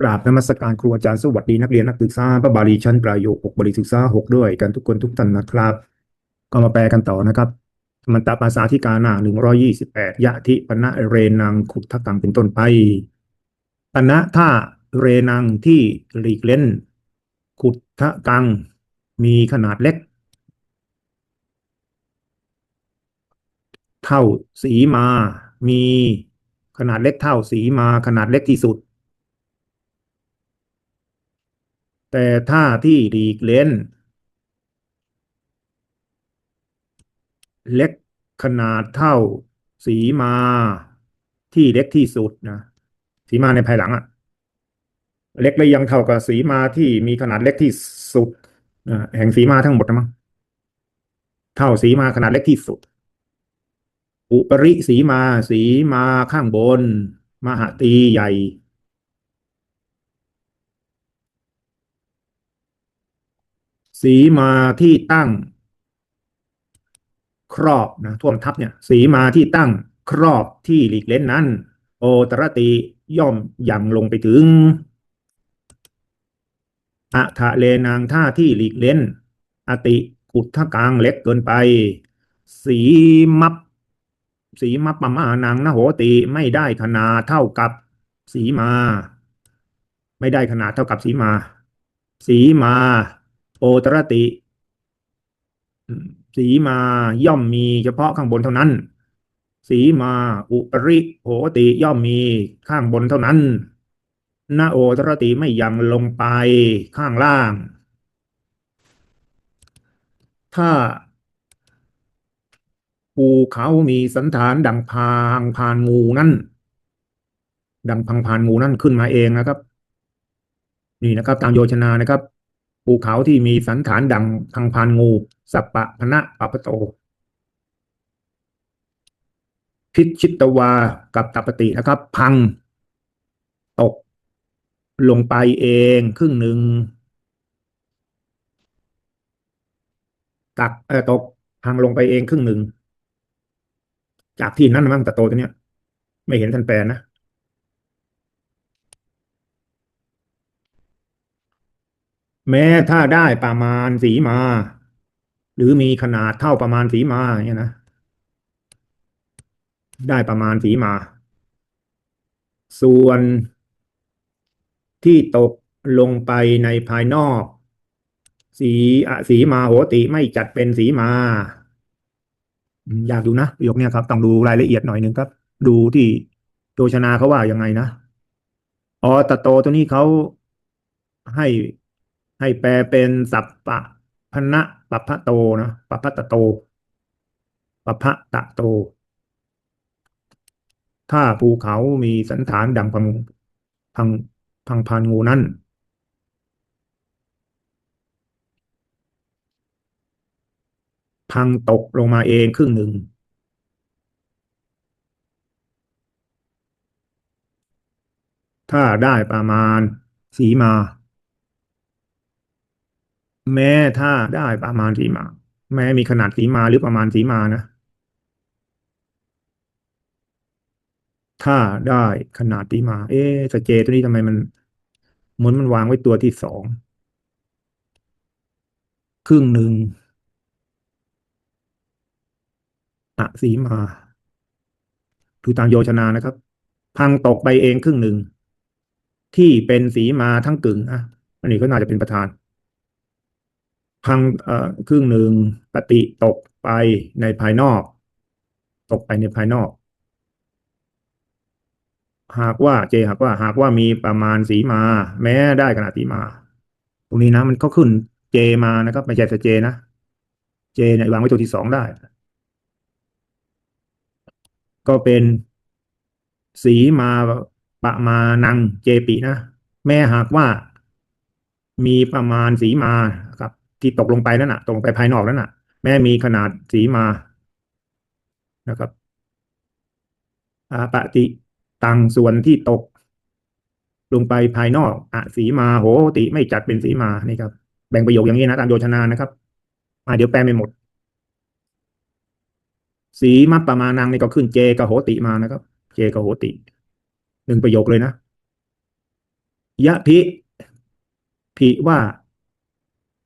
กราบนมัสการครูอาจารย์สวัสดีนักเรียนนักศึกษาพระบาลีชั้นประโยคหกบาลีศึกษาหกด้วยกันทุกคนทุกท่านนะครับ ก็มาแปลกันต่อนะครับมันตาภาษาที่กาหนาหนึ่งร้อยี่สิบแปดยะทิปณะเรนังขุททกังเป็นต้นไปปณะท่าเรนังที่หลีกเล่น ขุททกัง มีขนาดเล็ก เท่าสีมา มีขนาดเล็กเท่าสีมาขนาดเล็กที่สุด แต่ถ้าที่หลีกเล่น เล็กขนาดเท่า สีมาที่เล็กที่สุดนะสีมาในภายหลังอะเล็กและยังเท่ากับสีมาที่มีขนาดเล็กที่สุดแห่งสีมาทั้งหมดนะมั้งเท่าสีมาขนาดเล็กที่สุด อุปริสีมาสีมาข้างบน มหาตีใหญ่ สีมาที่ตั้ง ครอบนะท่วมทับเนี่ย สีมาที่ตั้งครอบที่หลีกเล่นนั้น โอตรติย่อมยังลงไปถึงอะทะเลนางท่าที่หลีกเล่น อติขุดทะกลางเล็กเกินไป สีมับ สีมับปปมานางนโหติไม่ได้ขนาดเท่ากับสีมา ไม่ได้ขนาดเท่ากับสีมา สีมา โอตรติ สีมาย่อมมีเฉพาะข้างบนเท่านั้น สีมาอุปริโหติย่อมมีข้างบนเท่านั้นนาโอตรติไม่ยังลงไปข้างล่าง ถ้าภูเขามีสันฐานดังพางพานงูนั่น ดังพังพานงูนั่นขึ้นมาเองนะครับ นี่นะครับ ตามโยชนานะครับ ภูเขาที่มีสันฐานดังพังพานงู สัปปะพนะปะปะโต พิชิตวากับตัปตินะครับ พัง ตก ลงไปเองครึ่งหนึ่งตักเออตกพังลงไปเองครึ่งหนึ่ง จากที่นั้นมั้งแต่โตตัวเนี้ย ไม่เห็นท่านแปลนะ แม้ถ้าได้ประมาณสีมา หรือมีขนาดเท่าประมาณสีมาเงี้ยนะได้ประมาณสีมา ส่วนที่ตกลงไปในภายนอก สีอะสีมาโหติไม่จัดเป็นสีมา อยากดูนะประโยคเนี้ยครับ ต้องดูรายละเอียดหน่อยหนึ่งครับ ดูที่โดชนาเขาว่ายังไงนะ อ๋อตะโตตัวนี้เขาให้ ให้แปลเป็นสัพปะพนะปัพพะโตนะปัพพะตะโตปัพพะตะโต ถ้าภูเขามีสันฐานดังพังพังพังพานงูนั้นพังตกลงมาเองครึ่งหนึ่ง ถ้าได้ประมาณสีมา แม้ถ้าได้ประมาณสีมา แม้มีขนาดสีมาหรือประมาณสีมานะ ถ้าได้ขนาดสีมา เอ๊ะสเจตัวนี้ทำไมมันมือนมันวางไว้ตัวที่สองครึ่งหนึ่งอะสีมาดูตามโยชนานะครับ พังตกไปเองครึ่งหนึ่ง ที่เป็นสีมาทั้งกึ่งอะอันนี้ก็น่าจะเป็นประธาน พังครึ่งหนึ่งปฏิตกไปในภายนอก ตกไปในภายนอก หากว่าเจหากว่า หากว่ามีประมาณสีมา แม้ได้ขนาดสีมา ตรงนี้นะมันก็ขึ้นเจมานะครับไม่ใช่สเจนะเจเนี่ยวางไว้ตัวที่สองได้ ก็เป็นสีมาประมานังเจปินะแม้หากว่ามีประมาณสีมาครับ ที่ตกลงไปนั่นน่ะ ตกลงไปภายนอกนั่นน่ะ แม้มีขนาดสีมานะครับอาปฏิตังส่วนที่ตก ลงไปภายนอกอะสีมาโหติไม่จัดเป็นสีมานี่ครับ แบ่งประโยคอย่างนี้นะตามโยชนานะครับมาเดี๋ยวแปลไม่หมด สีมัปปะมานังนี่ก็ขึ้นเจกับโหติมานะครับ เจกับโหติหนึ่งประโยคเลยนะยะพิพิว่า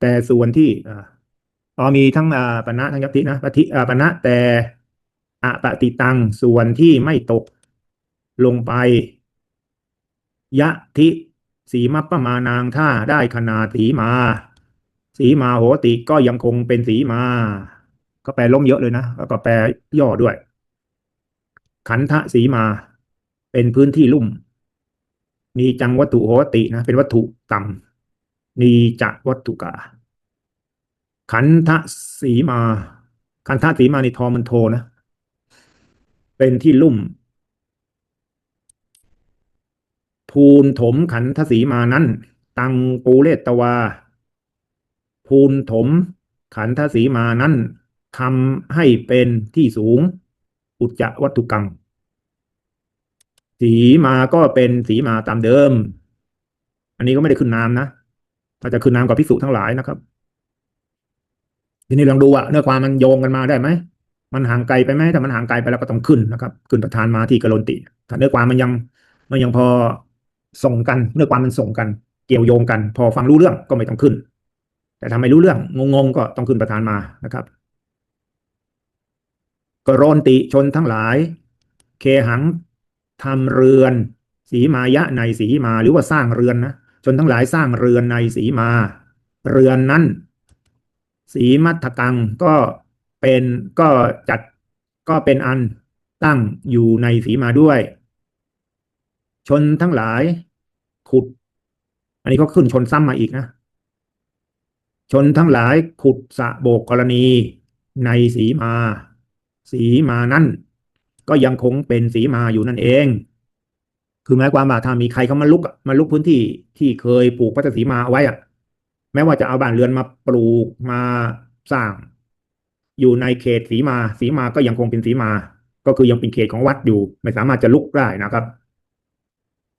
แต่ส่วนที่อ๋อมีทั้งปณะทั้งยะพินะปฏิปณะแต่อปฏิตังส่วนที่ไม่ตกลงไป ยะทิสีมัปปมานางถ้าได้ขนาดสีมา สีมาโหติก็ยังคงเป็นสีมา ก็แปลล่มเยอะเลยนะแล้วก็แปลย่อด้วย ขันธสีมา เป็นพื้นที่ลุ่มนีจังวัตถุโหตินะ เป็นวัตถุต่ำ นีจะวัตถุกา ขันธสีมา ขันธสีมาในทอมันโทนะ เป็นที่ลุ่ม ภูนถมขันธสีมานั้น ตังปูเลตวา ภูนถม ขันธสีมานั้นทำให้เป็นที่สูง อุจจวัตถุกัง สีมาก็เป็นสีมาตามเดิม อันนี้ก็ไม่ได้ขึ้นนามนะ อาจจะขึ้นนามกับภิกษุทั้งหลายนะครับ ทีนี้ลองดูว่าเนื้อความมันโยงกันมาได้ไหมมันห่างไกลไปไหมถ้ามันห่างไกลไปแล้วก็ต้องขึ้นนะครับขึ้นประธานมาที่กรนติถ้าเนื้อความมันยังมันยังพอส่งกันเนื้อความมันส่งกัน เกี่ยวโยงกัน พอฟังรู้เรื่องก็ไม่ต้องขึ้น แต่ถ้าไม่รู้เรื่องงงๆก็ต้องขึ้นประธานมานะครับกรนติชนทั้งหลาย เคหังทำเรือน สีมายะในสีมาหรือว่าสร้างเรือนนะ ชนทั้งหลายสร้างเรือนในสีมา เรือนนั้น สีมัทกังก็เป็นก็จัดก็เป็นอันตั้งอยู่ในสีมาด้วย ชนทั้งหลายขุด อันนี้ก็ขึ้นชนซ้ำมาอีกนะ ชนทั้งหลายขุดสะโบกกรณีในสีมา สีมานั่นก็ยังคงเป็นสีมาอยู่นั่นเอง คือหมายความว่าถ้ามีใครเขามาลุกมาลุกพื้นที่ที่เคยปลูกพัชสีมาเอาไว้อะแม้ว่าจะเอาบ้านเรือนมาปลูกมาสร้าง อยู่ในเขตสีมาสีมาก็ยังคงเป็นสีมา ก็คือยังเป็นเขตของวัดอยู่ ไม่สามารถจะลุกได้นะครับ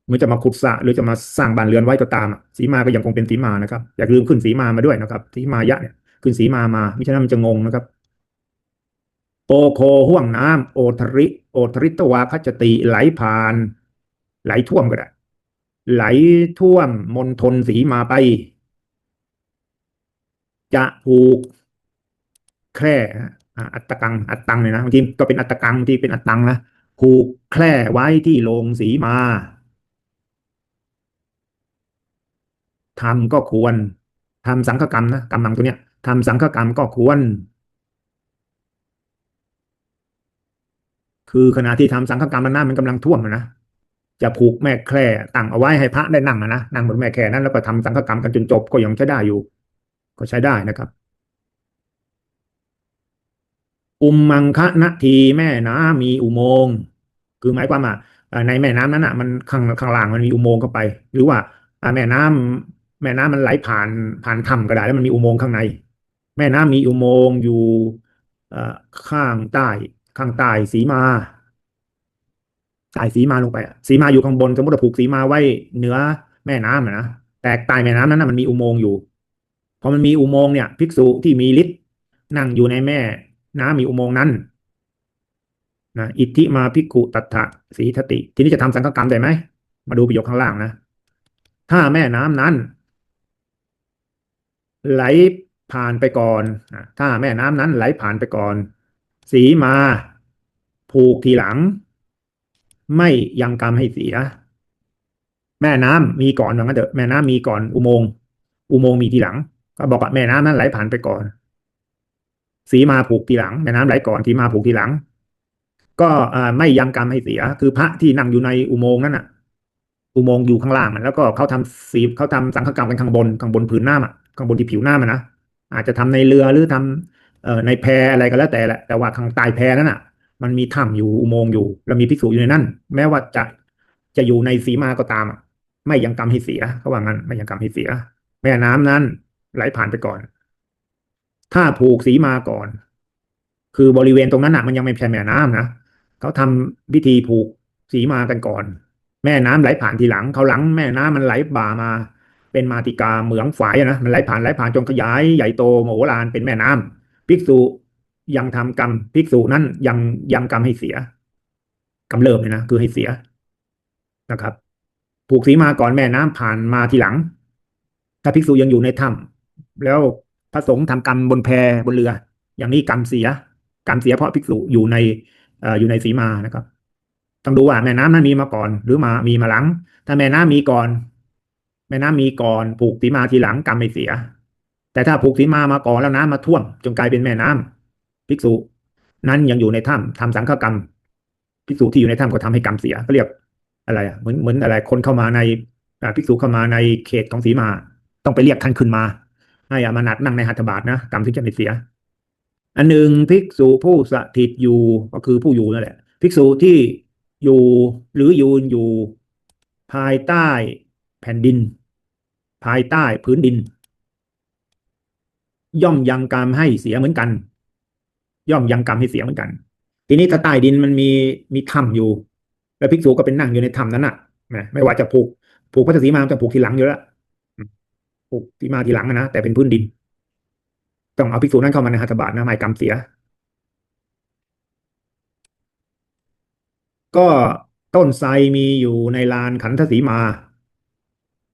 เมื่อจะมาขุดสระหรือจะมาสร้างบ้านเรือนไว้ก็ตามสีมาก็ยังคงเป็นสีมานะครับอย่าลืมขึ้นสีมามาด้วยนะครับสีมายะเนี่ยขึ้นสีมามาไม่ฉะนั้นมันจะงงนะครับโอโคห่วงน้ำโอทริ โอทริตวาคัจติไหลผ่าน ไหลท่วมก็ได้ ไหลท่วมมณฑลสีมาไป จะผูกแคร่อัตตกัง อัตตังเนี่ยนะบางทีก็เป็นอัตตกังบางที่เป็นอัตตังนะผูกแคร่ไว้ที่โรงสีมาทำก็ควรทำสังฆกรรมนะกรรมังตัวเนี้ยทำสังฆกรรมก็ควร คือขณะที่ทำสังฆกรรมมันหน้ำมันกำลังท่วมนะ จะผูกแม่แคร่ตั้งเอาไว้ให้พระได้นั่งอะนะนั่งบนแม่แคร่นั้นแล้วก็ทำสังฆกรรมกันจนจบก็ยังใช้ได้อยู่ ก็ใช้ได้นะครับ อุมมังคะนาทีแม่น้ำมีอุโมงค์คือหมายความว่าในแม่น้ำนั้นอะมันข้างข้างล่างมันมีอุโมงค์เข้าไป หรือว่าแม่น้ำแม่น้ำมันไหลผ่านผ่านถ้ำก็ได้แล้วมันมีอุโมงค์ข้างใน แม่น้ำมีอุโมงค์อยู่ข้างใต้ ข้างใต้สีมา ใต้สีมาลงไปอะสีมาอยู่ข้างบนสมมติเราผูกสีมาไว้เหนือแม่น้ำอะนะแต่ใต้แม่น้ำนั้นนะมันมีอุโมงค์อยู่พอมันมีอุโมงค์เนี่ย ภิกษุที่มีฤทธิ์นั่งอยู่ในแม่น้ำมีอุโมงค์นั้นนะอิทธิมาภิกขุตัตถะสีทติ ทีนี้จะทำสังฆกรรมได้ไหมมาดูประโยคข้างล่างนะถ้าแม่น้ำนั้น ไหลผ่านไปก่อนถ้าแม่น้ำนั้นไหลผ่านไปก่อน สีมา ผูกทีหลัง ไม่ยังกรรมให้เสีย แม่น้ำมีก่อนว่างั้นเถอะแม่น้ำมีก่อนอุโมงค์อุโมงค์มีทีหลัง ก็บอกว่าแม่น้ำนั้นไหลผ่านไปก่อน สีมาผูกทีหลัง แม่น้ำไหลก่อนสีมาผูกทีหลัง ก็ไม่ยังกรรมให้เสีย คือพระที่นั่งอยู่ในอุโมงค์นั้นน่ะ อุโมงค์อยู่ข้างล่างมันแล้วก็เขาทำสีเขาทำสังฆกรรมกันข้างบนข้างบนผืนหน้าอะข้างบนที่ผิวหน้ามันนะอาจจะทำในเรือหรือทำเอ่อในแพอะไรก็แล้วแต่แหละแต่ว่าข้างใต้แพนั้นอะ มันมีถ้ำอยู่อุโมงค์อยู่ แล้วมีภิกษุอยู่ในนั้นแม้ว่าจะจะอยู่ในสีมาก็ตามไม่ยังกรรมให้เสียเขาว่างั้นไม่ยังกรรมให้เสีย แม่น้ำนั้นไหลผ่านไปก่อน ถ้าผูกสีมาก่อน คือบริเวณตรงนั้นอะ มันยังไม่ใช่แม่น้ำนะเขาทำพิธีผูกสีมากันก่อน แม่น้ำไหลผ่านทีหลังเขาหลังแม่น้ำมันไหลบ่ามา เป็นมาติกาเหมืองฝายนะมันไหลผ่านไหลผ่านจนขยายใหญ่โตโมโหฬารเป็นแม่น้ำภิกษุ ยังทำกรรมภิกษุนั้นยังยังกรรมให้เสียกำเริบเลยนะคือให้เสียนะครับผูกสีมาก่อนแม่น้ำผ่านมาทีหลัง ถ้าภิกษุยังอยู่ในถ้ำแล้วพระสงฆ์ทำกรรมบนแพบนเรือ อย่างนี้กรรมเสีย กรรมเสียเพราะภิกษุอยู่ในออยู่ในสีมานะครับ ต้องดูว่าแม่น้ำนั้นมีมาก่อน หรือมามีมาหลัง ถ้าแม่น้ำมีก่อน แม่น้ำมีก่อนผูกสีมาทีหลังกรรมไม่เสีย แต่ถ้าผูกสีมามาก่อนแล้วน้ำมาท่วมจนกลายเป็นแม่น้ำ ภิกษุ นั้นยังอยู่ในถ้ำทำสังฆกรรมภิกษุที่อยู่ในถ้ำก็ทำให้กรรมเสียเขาเรียกอะไรอะเหมือนเหมือนอะไรคนเข้ามาในภิกษุเข้ามาในเขตของสีมา ต้องไปเรียกท่านขึ้นมา ให้อามานัดนั่งในหัตถบาทนะกรรมถึงจะไม่เสีย อันหนึ่งภิกษุผู้สถิตอยู่ก็คือผู้อยู่นั่นแหละ ภิกษุที่อยู่หรือยืนอยู่ภายใต้แผ่นดิน ภายใต้พื้นดิน ย่อมยังกรรมให้เสียเหมือนกัน ย่อมยังกรรมให้เสียเหมือนกัน ทีนี้ถ้าใต้ดินมันมีมีถ้ำอยู่ แล้วภิกษุก็เป็นนั่งอยู่ในถ้ำนั้นน่ะนะไม่ว่าจะผูกผูกพระศรีมาจะผูกทีหลังอยู่แล้วผูกที่มาทีหลังนะแต่เป็นพื้นดิน ต้องเอาภิกษุนั้นเข้ามาในหัตถบาทนะไม่กรรมเสีย ก็ต้นไทรมีอยู่ในลานขันธสีมา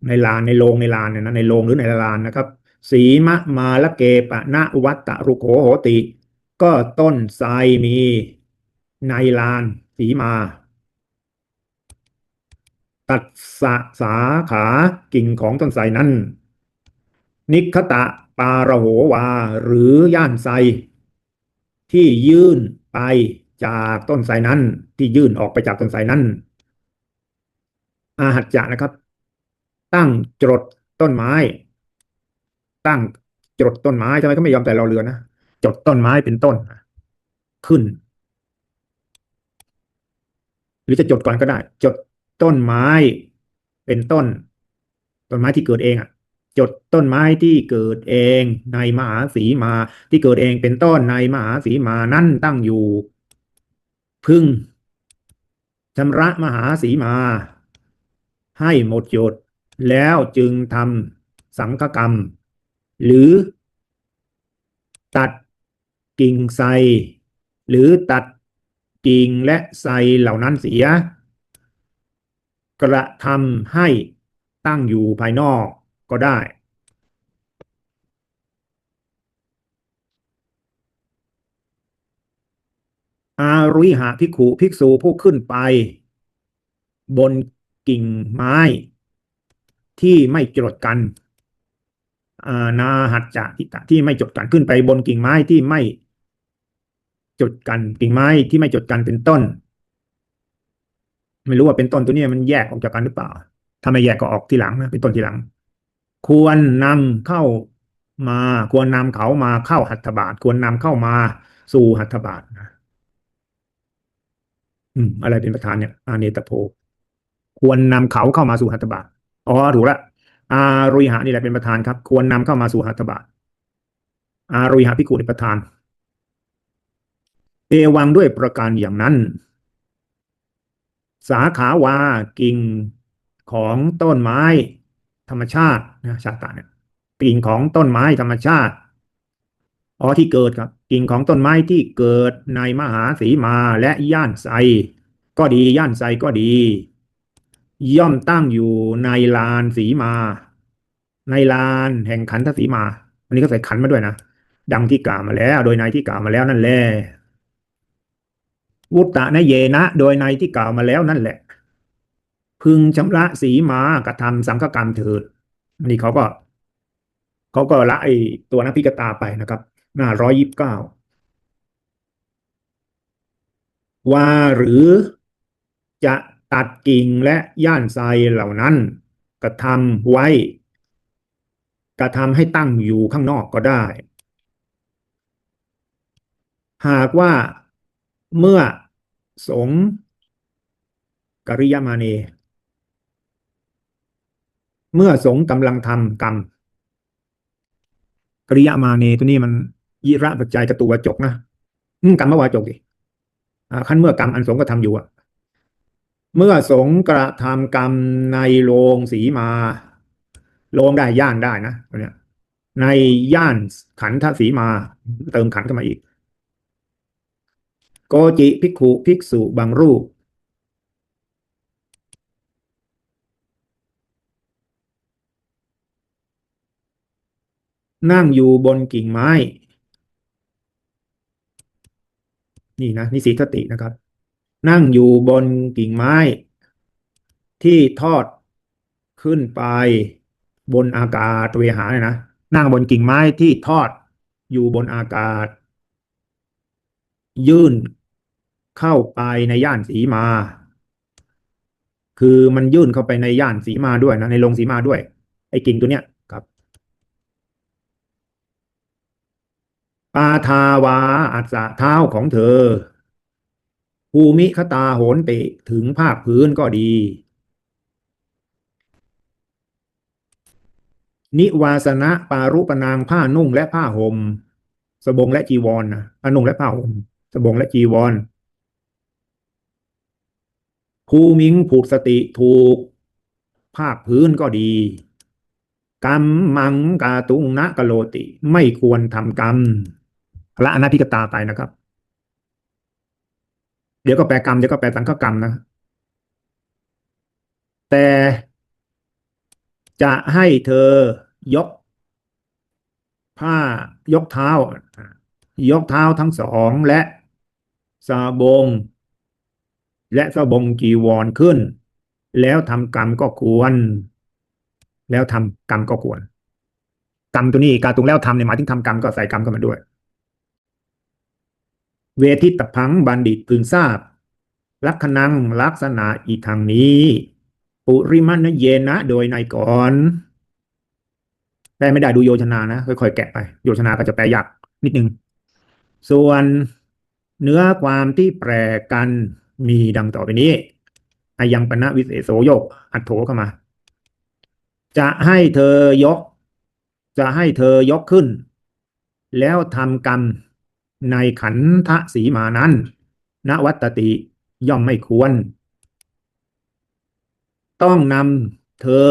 ในลานในโรงในลานเนี่ยนะในโรงหรือในลานนะครับ สีมะมาละเกปะนะวัตตะรุโขโหติ ก็ต้นไทรมีในลานสีมา ตัดสะสาขากิ่งของต้นไทรนั้น นิคตะปาระโหวา หรือย่านไทรที่ยื่นไปจากต้นไทรนั้น ที่ยื่นออกไปจากต้นไทรนั้น อาหัจจะนะครับ ตั้งจรดต้นไม้ ตั้งจรดต้นไม้ทำไมเขาไม่ยอมแต่เราเรือนะ จดต้นไม้เป็นต้นขึ้น หรือจะจดก่อนก็ได้ จดต้นไม้เป็นต้น ต้นไม้ที่เกิดเองอะ จดต้นไม้ที่เกิดเองในมหาสีมาที่เกิดเองเป็นต้นในมหาสีมานั่นตั้งอยู่ พึ่งชำระมหาสีมา ให้หมดจดแล้วจึงทำสังฆกรรม หรือตัด กิ่งไทรหรือตัดกิ่งและไทรเหล่านั้นเสีย กระทำให้ตั้งอยู่ภายนอกก็ได้ อารุยหะภิกขุภิกษุผู้ขึ้นไป บนกิ่งไม้ ที่ไม่จดกันานาหัจจะทิตะที่ไม่จดกันขึ้นไปบนกิ่งไม้ที่ไม่ จดกันกิ่งไม้ที่ไม่จดกันเป็นต้น ไม่รู้ว่าเป็นต้นตัวนี้มันแยกออกจากกันหรือเปล่า ถ้าไม่แยกก็ออกทีหลังนะเป็นต้นทีหลัง ควรนำเข้ามาควรนำเขามาเข้าหัตถบาท ควรนำเข้ามาสู่หัตถบาทนะอืม อะไรเป็นประธานเนี่ย อาเนตโพ ควรนำเขาเข้ามาสู่หัตถบาทอ๋อถูกละอารุยหะนี่แหละเป็นประธานครับ ควรนำเข้ามาสู่หัตถบาทอารุยหะพิกุเป็นประธาน เอวังด้วยประการอย่างนั้น สาขาวากิ่งของต้นไม้ธรรมชาตินะชาตาเนี่ยกิ่งของต้นไม้ธรรมชาติอ๋อที่เกิดครับกิ่งของต้นไม้ที่เกิดในมหาสีมาและย่านไซก็ดีย่านไซก็ดี ย่อมตั้งอยู่ในลานสีมา ในลานแห่งขันธสีมา อันนี้ก็ใส่ขันมาด้วยนะดังที่กล่าวมาแล้ว โดยในที่กล่าวมาแล้วนั่นแหละ วุตตะนะเยนะ โดยในที่กล่าวมาแล้วนั่นแหละ พึงชำระสีมากระทำสังฆกรรมเถิดนนี้เขาก็ เขาก็ละไอตัวนักพิกตาไปนะครับ หน้าร้อยยิบเก้าว่าหรือจะตัดกิ่งและย่านไทรเหล่านั้น กระทำไว้ กระทำให้ตั้งอยู่ข้างนอกก็ได้ หากว่า เมื่อสงกริยามาเน เมื่อสงกำลังทำกรรมกริยามาเนตัวนี้มันยิระปัจจัยกตุวจกนะอืมกรรมวาจกดิขั้นเมื่อกรรมอันสงก็ทำอยู่อะเมื่อสงกระทำกรรมในโรงสีมาโรงได้ย่านได้นะตัวเนี้ยในย่านขันธสีมา เติมขันเข้ามาอีก โกจิภิกขุภิกษุบางรูป นั่งอยู่บนกิ่งไม้ นี่นะนิสิทตินะครับ นั่งอยู่บนกิ่งไม้ ที่ทอดขึ้นไปบนอากาศเวหาเนี่ยนะนั่งบนกิ่งไม้ที่ทอดอยู่บนอากาศ ยื่น เข้าไปในย่านสีมา คือมันยื่นเข้าไปในย่านสีมาด้วยนะในโรงสีมาด้วย ไอ้กิ่งตัวเนี้ยครับปาทาวาอัสสะเท้าของเธอ ภูมิคตาโหนติถึงภาคพื้นก็ดี นิวาสนะปารุปนางผ้านุ่งและผ้าห่มสบงและจีวรนะผ้านุ่งและผ้าห่มสบงและจีวร ภูมิงผูกสติถูก ภาคพื้นก็ดีกรรมมังกาตุงนะกะโลติ ไม่ควรทำกรรมละอนาพิกตาไปนะครับ เดี๋ยวก็แปลกรรมเดี๋ยวก็แปลสังฆกรรมนะ แต่จะให้เธอยก ผ้ายกเท้า ยกเท้าทั้งสองและสาบง และสบงจีวรขึ้น แล้วทำกรรมก็ควร แล้วทำกรรมก็ควร กรรมตัวนี้การตรงแล้วทำเนี่ยหมายถึงทำกรรมก็ใส่กรรมเข้ามาด้วย เวทิตพังบัณฑิตพึงทราบ ลักขณังลักษณะอีกทางนี้ ปุริมณเยนะโดยในก่อนแปลไม่ได้ดูโยชนานะค่อยๆแกะไป โยชนาก็จะแปลยากนิดนึง ส่วนเนื้อความที่แปลกัน มีดังต่อไปนี้อายังปณะวิเศษโสโยก อัตโถเข้ามา จะให้เธอยก จะให้เธอยกขึ้น แล้วทำกรรมในขันธสีมานั้นณวัตติย่อมไม่ควร ต้องนำเธอ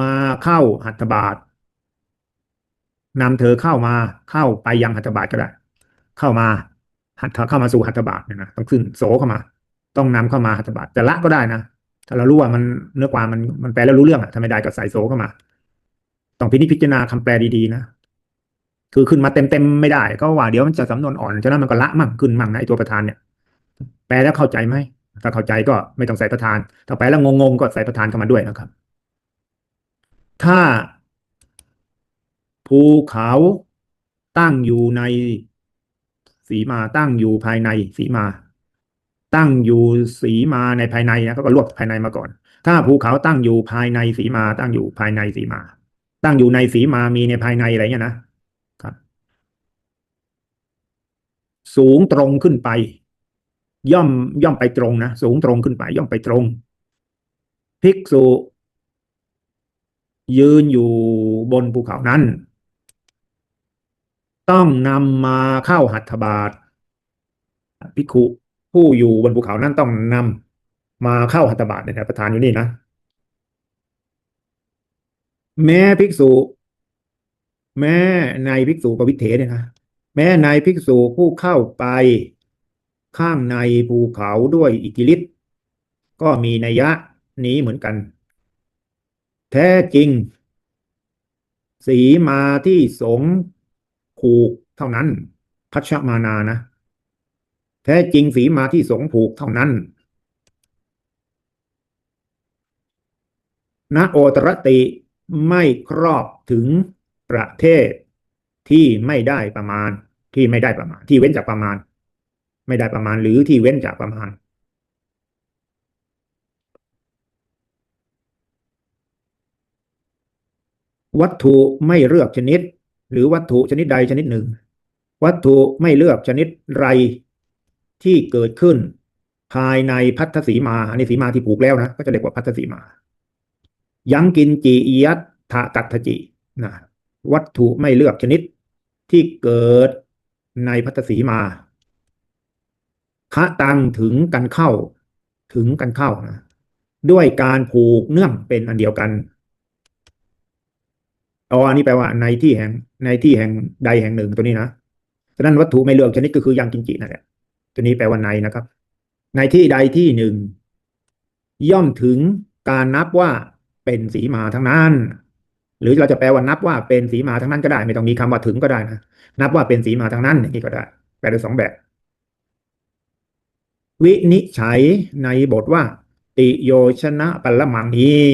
มาเข้าหัตถบาทนำเธอเข้ามาเข้าไปยังหัตถบาทก็ได้ เข้ามา หัตถเข้ามาสู่หัตถบาทเนี่ยนะต้องขึ้นโสเข้ามา ต้องนำเข้ามาหัตถบาทจะละก็ได้นะถ้าเรารู้ว่ามันเนื้อความมันมันแปลแล้วรู้เรื่องอะถ้าไมได้ก็ใส่โสเข้ามา ต้องพินิจพิจารณาคำแปลดีๆนะคือขึ้นมาเต็มๆไม่ได้ ก็ว่าเดี๋ยวมันจะสำนวนอ่อนฉะนั้นมันก็ละมั่งขึ้นมั่งนะไอตัวประธานเนี่ย แปลแล้วเข้าใจไหมถ้าเข้าใจก็ไม่ต้องใส่ประธาน ถ้าแปลแล้วงงๆก็ใส่ประธานเข้ามาด้วยนะครับ ถ้าภูเขาตั้งอยู่ใน สีมาตั้งอยู่ภายในสีมา ตั้งอยู่สีมาในภายในนะเขาก็รวบภายในมาก่อน ถ้าภูเขาตั้งอยู่ภายในสีมา ตั้งอยู่ภายในสีมา ตั้งอยู่ในสีมามีในภายในอะไรเงี้ยนะครับสูงตรงขึ้นไป ย่อมย่อมไปตรงนะสูงตรงขึ้นไป ย่อมไปตรง ภิกษุ ยืนอยู่บนภูเขานั้น ต้องนำมาเข้าหัตถบาทภิกขุผู้อยู่บนภูเขานั้นต้องนำมาเข้าหัตถบาทเนี่ยนะประธานอยู่นี่นะ แม้ภิกษุ แม้ในภิกษุปวิเทเนี่ยนะแม้ในภิกษุผู้เข้าไปข้างในภูเขาด้วยอิทธิฤทธิ์ก็มีนัยยะนี้เหมือนกัน แท้จริง สีมาที่สง ผูกเท่านั้น พัชมานานะ แท้จริงสีมาที่สงผูกเท่านั้นณโอตรติไม่ครอบถึงประเทศที่ไม่ได้ประมาณ ที่ไม่ได้ประมาณ ที่เว้นจากประมาณ ไม่ได้ประมาณหรือที่เว้นจากประมาณวัตถุไม่เลือกชนิด หรือวัตถุชนิดใดชนิดหนึ่ง วัตถุไม่เลือกชนิดไรที่เกิดขึ้น ภายในพัทธสีมาอันนี้สีมาที่ผูกแล้วนะก็จะเรียกว่าพัทธสีมา ยังกินจีอิยัตถกัตถจินะวัตถุไม่เลือกชนิดที่เกิดในพัทธสีมาคะตังถึงกันเข้า ถึงกันเข้านะด้วยการผูกเนื่องเป็นอันเดียวกัน อ๋ออันนี้แปลว่าในที่แห่งในที่แห่งใดแห่งหนึ่งตัวนี้นะฉะนั้นวัตถุไม่เลือกชนิดก็คือยังกินจินั่นแหละตัวนี้แปลว่าในนะครับ ในที่ใดที่หนึ่งย่อมถึงการนับว่าเป็นสีมาทั้งนั้น หรือเราจะแปลว่านับว่าเป็นสีมาทั้งนั้นก็ได้ ไม่ต้องมีคำว่าถึงก็ได้นะนับว่าเป็นสีมาทั้งนั้นอย่างนี้ก็ได้ แปลได้สองแบบ วินิจฉัยในบทว่า ติโยชนะปัลละมังนี้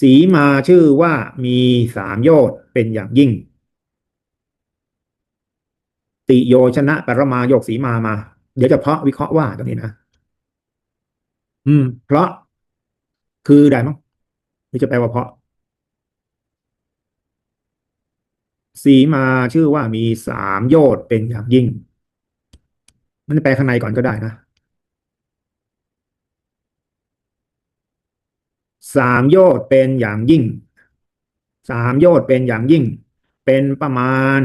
สีมาชื่อว่ามีสามโยชน์เป็นอย่างยิ่ง ติโยชนะปรมาโยกสีมามา เดี๋ยวจะเพาะวิเคราะห์ว่าตรงนี้นะ อืม เพราะคือได้มั้งหรือจะแปลว่าเพราะ สีมาชื่อว่ามีสามโยชน์เป็นอย่างยิ่ง มันแปลข้างในก่อนก็ได้นะ สามโยชน์เป็นอย่างยิ่ง สามโยชน์เป็นอย่างยิ่ง เป็นประมาณ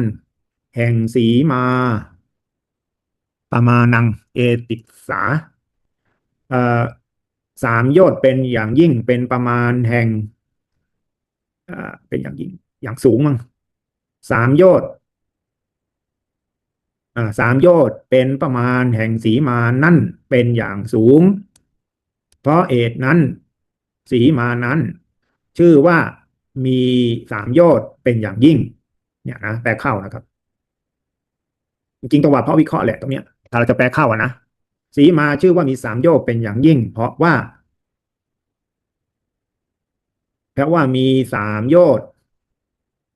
แห่งสีมา ประมาณังเอติสาเอ่อสามโยชน์เป็นอย่างยิ่ง เป็นประมาณแห่งเอ่อเป็นอย่างยิ่ง อย่างสูงมั้งสามโยชน์อ่าสามโยชน์เป็นประมาณแห่งสีมานั่นเป็นอย่างสูง เพราะเอตนั้น สีมานั้น ชื่อว่ามีสามโยชน์เป็นอย่างยิ่ง เนี่ยนะแปลเข้านะครับ จริงๆต้องว่าเพราะวิเคราะห์แหละตรงเนี้ยถ้าเราจะแปลเข้าอะนะสีมาชื่อว่ามีสามโยชน์เป็นอย่างยิ่ง เพราะว่าเพราะว่ามีสามโยชน์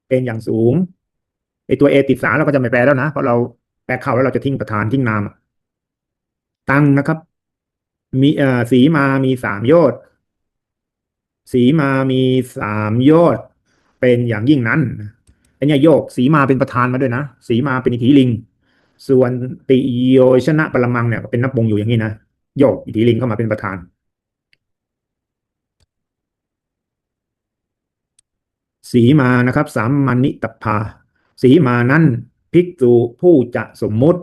เป็นอย่างสูงไอตัวเอติดสาเราก็จะไม่แปลแล้วนะเพราะเราแปลเข้าแล้วเราจะทิ้งประธานทิ้งนามตั้งนะครับ มีเอ่อสีมามีสามโยชน์ สีมามีสามโยชน์เป็นอย่างยิ่งนั้นไอเนี่ยโยกสีมาเป็นประธานมาด้วยนะสีมาเป็นอิทธิลิง ส่วนติโยชนะปรมังเนี่ยเป็นนักบงอยู่อย่างนี้นะโยกอิทธิลิงเข้ามาเป็นประธาน สีมานะครับสามมันิตพาสีมานั้นภิกษุผู้จะสมมุติ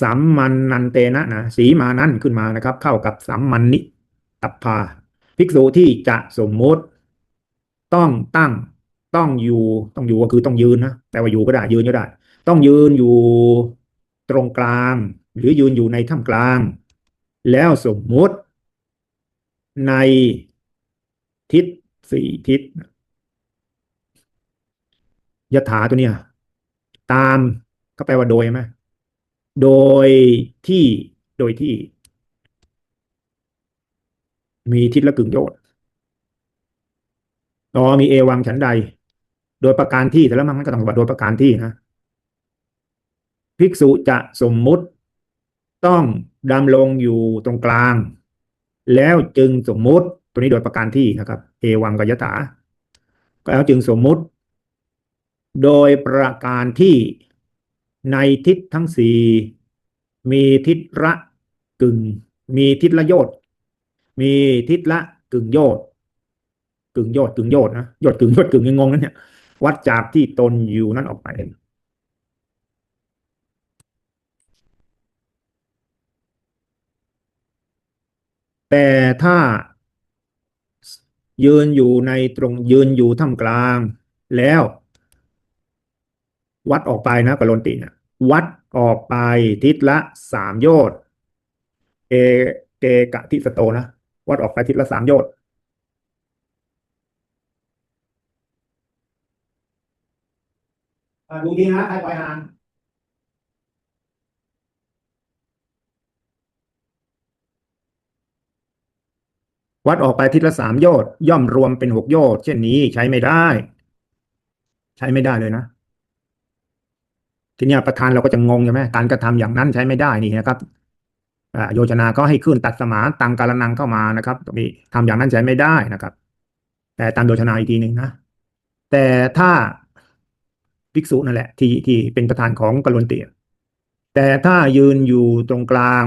สัมมันนันเตนะนะสีมานั้นขึ้นมานะครับ เข้ากับสัมมันนิตพา ภิกษุที่จะสมมุติต้องตั้งต้องอยู่ต้องอยู่ก็คือต้องยืนนะแต่ว่าอยู่ก็ได้ยืนก็ได้ ต้องยืนอยู่ตรงกลาง หรือยืนอยู่ในท่ามกลาง แล้วสมมุติในทิศสี่ทิศยถาตัวเนี้ยตามก็แปลว่าโดยไหมโดยที่โดยที่ มีทิศละกึ่งโยชน์ต่อมีเอวังฉันใด โดยประการที่แต่ล้วมันก็ต้องว่าโดยประการที่นะ ภิกษุจะสมมุติต้องดำรงอยู่ตรงกลาง แล้วจึงสมมุติตัวนี้โดยประการที่นะครับ เอวังกยถาแล้วจึงสมมุติ โดยประการที่ในทิศทั้งสี่มีทิศละกึ่ง มีทิศละโยชน์ มีทิศละกึ่งโยชน์กึ่งโยชน์กึ่งโยชน์นะโยชน์กึ่งโยชน์กึ่งยังงงนั่นเนี่ย วัดจากที่ตนอยู่นั้นออกไปแต่ถ้ายืนอยู่ในตรงยืนอยู่ท่ามกลาง แล้ว วัดออกไปนะกรนตินี่ยวัดออกไปทิศละสามโยชน์เอเกกะทิสโตนะ วัดออกไปทิศละสามโยชน์ดูดีนะใครปล่อยอ่านวัดออกไปทิศละสามโยชน์ย่อมรวมเป็นหกโยชน์เช่นนี้ใช้ไม่ได้ ใช้ไม่ได้เลยนะ ทีเนี้ยประธานเราก็จะงงใช่ไหมการกระทำอย่างนั้นใช้ไม่ได้นี่นะครับอ่า โยชนาก็ให้ขึ้นตัดสมานตังการนังเข้ามานะครับตรงนี้ทำอย่างนั้นใช้ไม่ได้นะครับ แต่ตามโยชนาอีกทีหนึ่งนะ แต่ถ้าภิกษุนั่นแหละที่ที่เป็นประธานของกลวนเตียแต่ถ้ายืนอยู่ตรงกลาง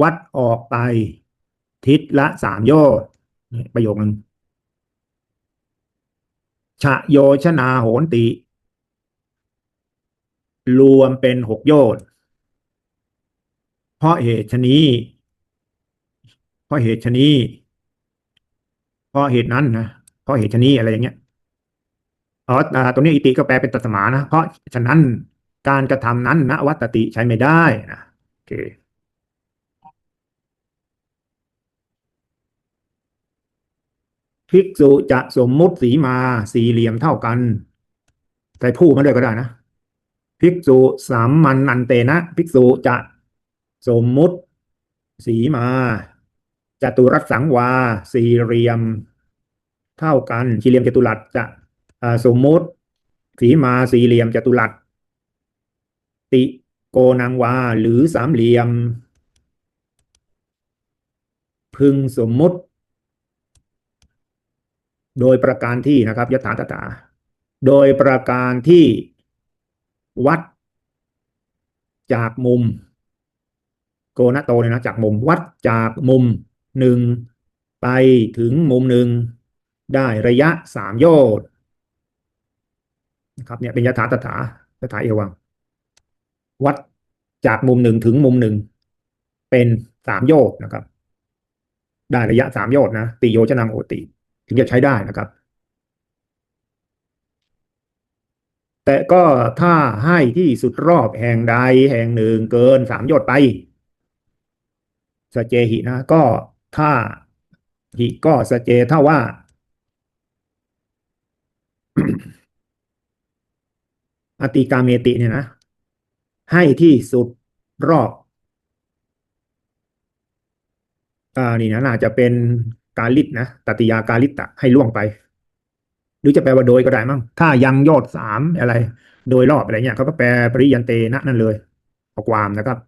วัดออกไปทิศละสามโยชน์นี่ประโยคนึงชะโยชนาโหนติ รวมเป็นหกโยชน์ เพราะเหตุชนี้ เพราะเหตุชนี้ เพราะเหตุนั้นนะ เพราะเหตุชนี้อะไรอย่างเงี้ย อ๋อตรงนี้อิติก็แปลเป็นตัสมานะ เพราะฉะนั้นการกระทำนั้นณวัตติใช้ไม่ได้นะโอเคภิกษุจะสมมุติสีมาสี่เหลี่ยมเท่ากัน ใส่ผู้มาด้วยก็ได้นะ ภิกษุสามมันนันเตนะ ภิกษุจะ สมมุติ สีมาจตุรัสสังวา สี่เหลี่ยม เท่ากันสี่เหลี่ยมจตุรัสจะสมมุติ สีมาสี่เหลี่ยมจตุรัสติโกนังวา หรือสามเหลี่ยม พึงสมมุติ โดยประการที่นะครับยถาตถาโดยประการที่วัดจากมุม โกนโตเนี่ยนะจากมุมวัดจากมุมหนึ่งไปถึงมุมหนึ่งได้ระยะสามโยชน์นะครับเนี่ยเป็นยถาตถาตถาเอวัง วัดจากมุมหนึ่งถึงมุมหนึ่งเป็นสามโยชน์นะครับ ได้ระยะสามโยชน์นะติโยชนังโอติ ถึงจะใช้ได้นะครับ แต่ก็ถ้าให้ที่สุดรอบแห่งใดแห่งหนึ่งเกินสามโยชน์ไป สเจหินะ ก็ถ้าหิก็สเจเท่าว่า อติกาเมติเนี่ยนะ ให้ที่สุดรอบอ่านี่นะน่าจะเป็นกาลิตนะตติยากาลิตตะให้ล่วงไป หรือจะแปลว่าโดยก็ได้มั้งถ้ายังยอดสามอะไร โดยรอบอะไรเงี้ยเขาก็แปลปริยันเตนะนั่นเลยเอาความนะครับ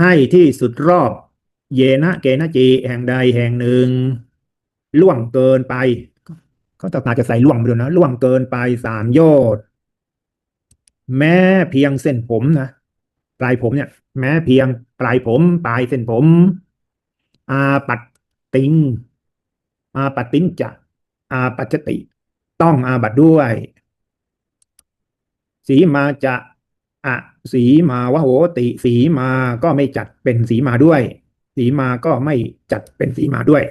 ให้ที่สุดรอบ เยนะเกนะจีแห่งใดแห่งหนึ่ง ล่วงเกินไปเขาต้องกาจะใส่ล่วงไปด้วยนะ ล่วงเกินไปสามโยชน์แม้เพียงเส้นผมนะปลายผมเนี่ย แม้เพียงปลายผม ปลายเส้นผม อาปัตติง อาปัตตินจะ อาปัจจติ ต้องอาบัตด้วย สีมาจะ อะสีมาวโหติสีมาก็ไม่จัดเป็นสีมาด้วย สีมาก็ไม่จัดเป็นสีมาด้วย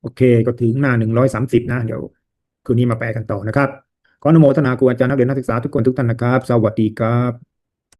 โอเคก็ถึงหน้าหนึ่งร้อยสามสิบนะเดี๋ยวคืนนี้มาแปลกันต่อนะครับ ขออนุโมทนาครูอาจารย์นักเรียนนักศึกษาทุกคนทุกท่านนะครับ สวัสดีครับ